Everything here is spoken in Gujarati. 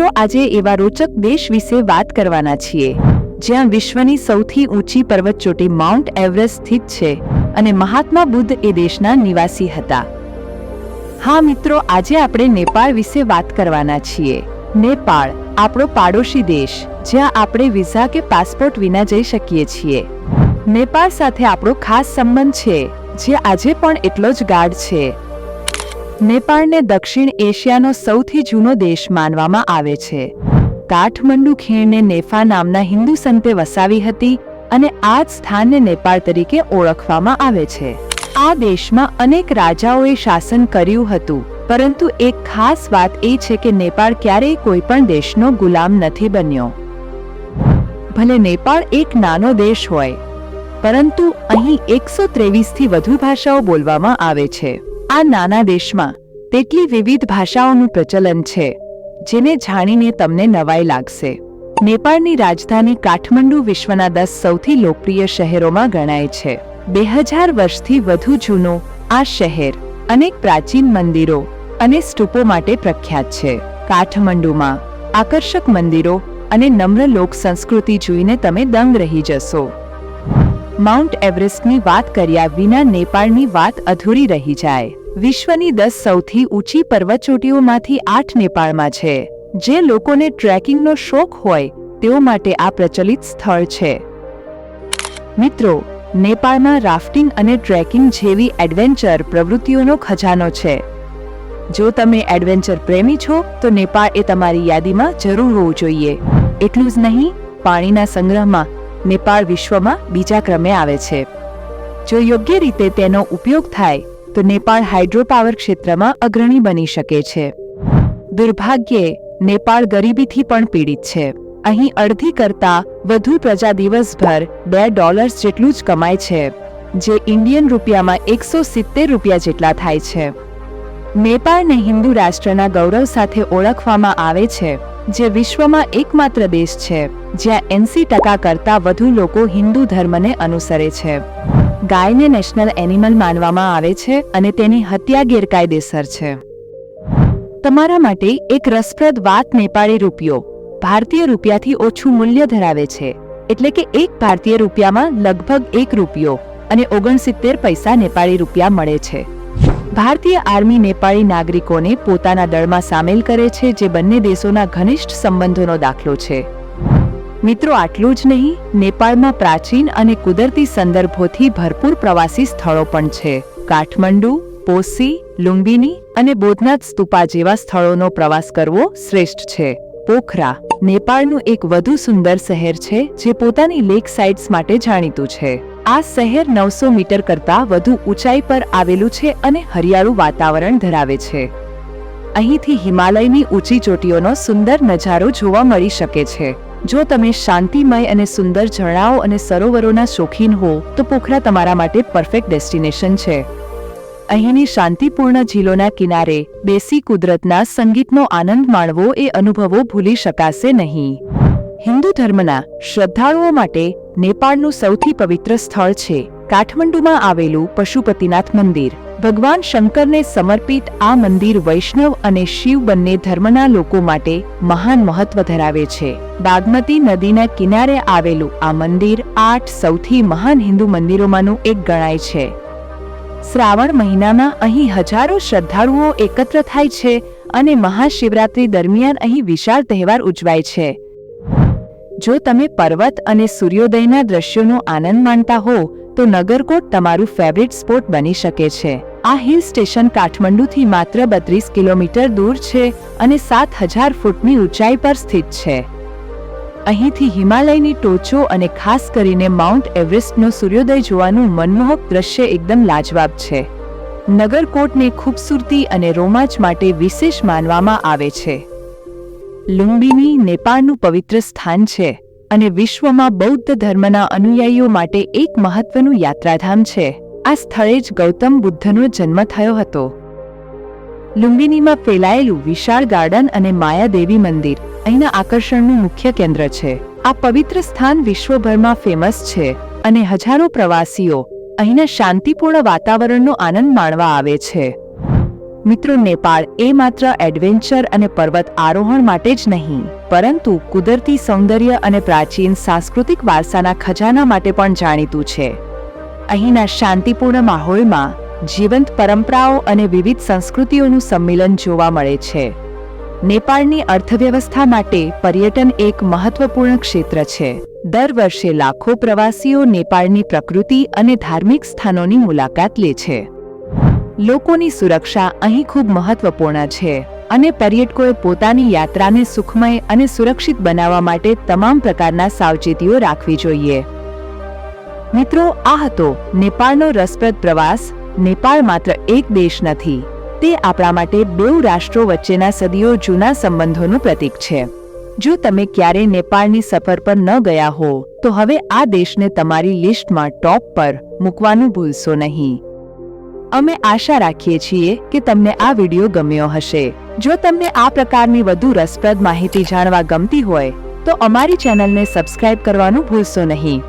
મિત્રો, આજે એવા રોચક દેશ વિશે વાત કરવાના છીએ. જ્યાં વિશ્વની સૌથી ઊંચી પર્વતચોટી માઉન્ટ એવરેસ્ટ સ્થિત છે અને મહાત્મા બુદ્ધ એ દેશના નિવાસી હતા. હા મિત્રો, આજે આપણે નેપાળ વિશે વાત કરવાના છીએ. નેપાળ, આપણો પાડોશી દેશ, જ્યાં આપણે વિઝા કે પાસપોર્ટ વિના જઈ શકીએ છીએ. નેપાળ સાથે આપણો ખાસ સંબંધ છે, જે આજે પણ એટલો જ ગાઢ છે. નેપાળને દક્ષિણ એશિયાનો સૌથી જૂનો દેશ માનવામાં આવે છે. કાઠમંડુ ખીણને નેફા નામના હિન્દુ સંતે વસાવી હતી અને આ જ સ્થાનને નેપાળ તરીકે ઓળખવામાં આવે છે. આ દેશમાં અનેક રાજાઓએ શાસન કર્યું હતું, પરંતુ એક ખાસ વાત એ છે કે નેપાળ ક્યારેય કોઈ પણ દેશનો ગુલામ નથી બન્યો. ભલે નેપાળ એક નાનો દેશ હોય, પરંતુ અહીં એકસો ત્રેવીસથી વધુ ભાષાઓ બોલવામાં આવે છે. આ નાના દેશમાં તેટલી વિવિધ ભાષાઓનું પ્રચલન છે, જેને જાણીને તમને નવાઈ લાગશે. નેપાળની રાજધાની કાઠમંડુ વિશ્વના દસ સૌથી લોકપ્રિય શહેરોમાં ગણાય છે. બે હજાર વર્ષથી વધુ જૂનું આ શહેર અનેક પ્રાચીન મંદિરો અને સ્તૂપો માટે પ્રખ્યાત છે. કાઠમંડુમાં આકર્ષક મંદિરો અને નમ્ર લોક સંસ્કૃતિ જોઈને તમે દંગ રહી જશો. માઉન્ટ એવરેસ્ટની વાત કર્યા વિના નેપાળની વાત અધૂરી રહી જાય. વિશ્વની દસ સૌથી ઊંચી પર્વતચોટીઓમાંથી આઠ નેપાળમાં છે, જે લોકોને ટ્રેકિંગનો શોખ હોય તેઓ માટે આ પ્રચલિત સ્થળ છે. મિત્રો, નેપાળમાં રાફ્ટિંગ અને ટ્રેકિંગ જેવી એડવેન્ચર પ્રવૃત્તિઓનો ખજાનો છે. જો તમે એડવેન્ચર પ્રેમી છો, તો નેપાળ એ તમારી યાદીમાં જરૂર હોવું જોઈએ. એટલું જ નહીં, પાણીના સંગ્રહમાં નેપાળ વિશ્વમાં બીજા ક્રમે આવે છે. જો યોગ્ય રીતે તેનો ઉપયોગ થાય તો નેપાળ હાઇડ્રોપાવર ક્ષેત્રમાં અગ્રણી બની શકે છે. દુર્ભાગ્યે, નેપાળ ગરીબીથી પણ પીડિત છે. અહીં અડધી કરતા વધુ પ્રજા દિવસભર બે ડોલર્સ જેટલું જ કમાય છે, જે ઇન્ડિયન રૂપિયામાં એકસો સિત્તેર રૂપિયા જેટલા થાય છે. નેપાળને હિન્દુ રાષ્ટ્રના ગૌરવ સાથે ઓળખવામાં આવે છે, જે વિશ્વમાં એકમાત્ર દેશ છે, જ્યાં એંસી ટકા કરતાં વધુ લોકો હિન્દુ ધર્મને અનુસરે છે. ગાયને નેશનલ એનિમલ માનવામાં આવે છે અને તેની હત્યા ગેરકાયદેસર છે. તમારા માટે એક રસપ્રદ વાત નેપાળી રૂપિયો. ભારતીય રૂપિયાથી ઓછું મૂલ્ય ધરાવે છે. એટલે કે એક ભારતીય રૂપિયામાં લગભગ એક રૂપિયો અને ઓગણસિત્તેર પૈસા નેપાળી રૂપિયા મળે છે. ભારતીય આર્મી નેપાળી નાગરિકોને પોતાના દળમાં સામેલ કરે છે, જે બંને દેશોના ઘનિષ્ઠ સંબંધોનો દાખલો છે. મિત્રો, આટલું જ નહીં, નેપાળમાં પ્રાચીન અને કુદરતી સંદર્ભોથી ભરપૂર પ્રવાસી સ્થળો પણ છે. કાઠમંડુ, પોસી, લુંબિની અને બોધનાથ સ્તૂપા જેવા સ્થળોનો પ્રવાસ કરવો શ્રેષ્ઠ છે. પોખરા, નેપાળનું એક વધુ સુંદર શહેર છે, જે પોતાની લેક સાઇટ્સ માટે જાણીતું છે. આ શહેર નવસો મીટર કરતાં વધુ ઊંચાઈ પર આવેલું છે અને હરિયાળું વાતાવરણ ધરાવે છે. અહીંથી હિમાલયની ઊંચી ચોટીઓનો સુંદર નજારો જોવા મળી શકે છે. જો તમે શાંતિમય અને સુંદર ઝરણાઓ અને સરોવરોના શોખીન હો, તો પોખરા તમારા માટે પરફેક્ટ ડેસ્ટિનેશન છે. અહીંની શાંતિપૂર્ણ ઝીલોના કિનારે બેસી કુદરતના સંગીતનો આનંદ માણવો એ અનુભવો ભૂલી શકાશે નહીં. હિન્દુ ધર્મના શ્રદ્ધાળુઓ માટે નેપાળનું સૌથી પવિત્ર સ્થળ છે. કાઠમંડુમાં આવેલું પશુપતિનાથ મંદિર. ભગવાન શંકરને સમર્પિત આ મંદિર વૈષ્ણવ અને શિવ બંને ધર્મના લોકો માટે મહાન મહત્વ ધરાવે છે. બાગમતી નદીના કિનારે આવેલું આ મંદિર આઠ સૌથી મહાન હિન્દુ મંદિરોમાંનું એક ગણાય છે. શ્રાવણ મહિનામાં અહીં હજારો શ્રદ્ધાળુઓ એકત્ર થાય છે અને મહાશિવરાત્રી દરમિયાન અહીં વિશાળ તહેવાર ઉજવાય છે. જો તમે પર્વત અને સૂર્યોદયના દ્રશ્યોનો આનંદ માણતા હો, તો નગરકોટ તમારું ફેવરિટ સ્પોટ બની શકે છે. આ હિલ સ્ટેશન કાઠમંડુથી માત્ર બત્રીસ કિલોમીટર દૂર છે અને સાત હજાર ફૂટની ઊંચાઈ પર સ્થિત છે. અહીંથી હિમાલયની ટોચો અને ખાસ કરીને માઉન્ટ એવરેસ્ટનો સૂર્યોદય જોવાનું મનમોહક દ્રશ્ય એકદમ લાજવાબ છે. નગરકોટને ખૂબસૂરતી અને રોમાંચ માટે વિશેષ માનવામાં આવે છે. લુંબિની નેપાળનું પવિત્ર સ્થાન છે અને વિશ્વમાં બૌદ્ધ ધર્મના અનુયાયીઓ માટે એક મહત્વનું યાત્રાધામ છે. આ સ્થળે જ ગૌતમ બુદ્ધનો જન્મ થયો હતો. લુંબિનીમાં ફેલાયેલું વિશાળ ગાર્ડન અને માયાદેવી મંદિર અહીંના આકર્ષણનું મુખ્ય કેન્દ્ર છે. આ પવિત્ર સ્થાન વિશ્વભરમાં ફેમસ છે અને હજારો પ્રવાસીઓ અહીંના શાંતિપૂર્ણ વાતાવરણનો આનંદ માણવા આવે છે. મિત્રો, નેપાળ એ માત્ર એડવેન્ચર અને પર્વત આરોહણ માટે જ નહીં, પરંતુ કુદરતી સૌંદર્ય અને પ્રાચીન સાંસ્કૃતિક વારસાના ખજાના માટે પણ જાણીતું છે. અહીંના શાંતિપૂર્ણ માહોલમાં જીવંત પરંપરાઓ અને વિવિધ સંસ્કૃતિઓનું સંમેલન જોવા મળે છે. નેપાળની અર્થવ્યવસ્થા માટે પર્યટન એક મહત્વપૂર્ણ ક્ષેત્ર છે. દર વર્ષે લાખો પ્રવાસીઓ નેપાળની પ્રકૃતિ અને ધાર્મિક સ્થાનોની મુલાકાત લે છે. લોકોની સુરક્ષા અહીં ખૂબ મહત્વપૂર્ણ છે અને પર્યટકોએ પોતાની યાત્રાને સુખમય અને સુરક્ષિત બનાવવા માટે તમામ પ્રકારના સાવચેતીઓ રાખવી જોઈએ. મિત્રો, આ હતો નેપાળનો રસપ્રદ પ્રવાસ. નેપાળ માત્ર એક દેશ નથી, તે આપણા માટે બેઉ રાષ્ટ્રો વચ્ચેના સદીઓ જૂના સંબંધોનું પ્રતીક છે. જો તમે ક્યારેય નેપાળની સફર પર ન ગયા હો, તો હવે આ દેશને તમારી લિસ્ટમાં ટોપ પર મૂકવાનું ભૂલશો નહીં. અમે આશા રાખીએ છીએ કે તમને આ વિડિયો ગમ્યો હશે. જો તમને આ પ્રકારની વધુ રસપ્રદ માહિતી જાણવા ગમતી હોય, તો અમારી ચેનલને સબસ્ક્રાઇબ કરવાનું ભૂલશો નહીં.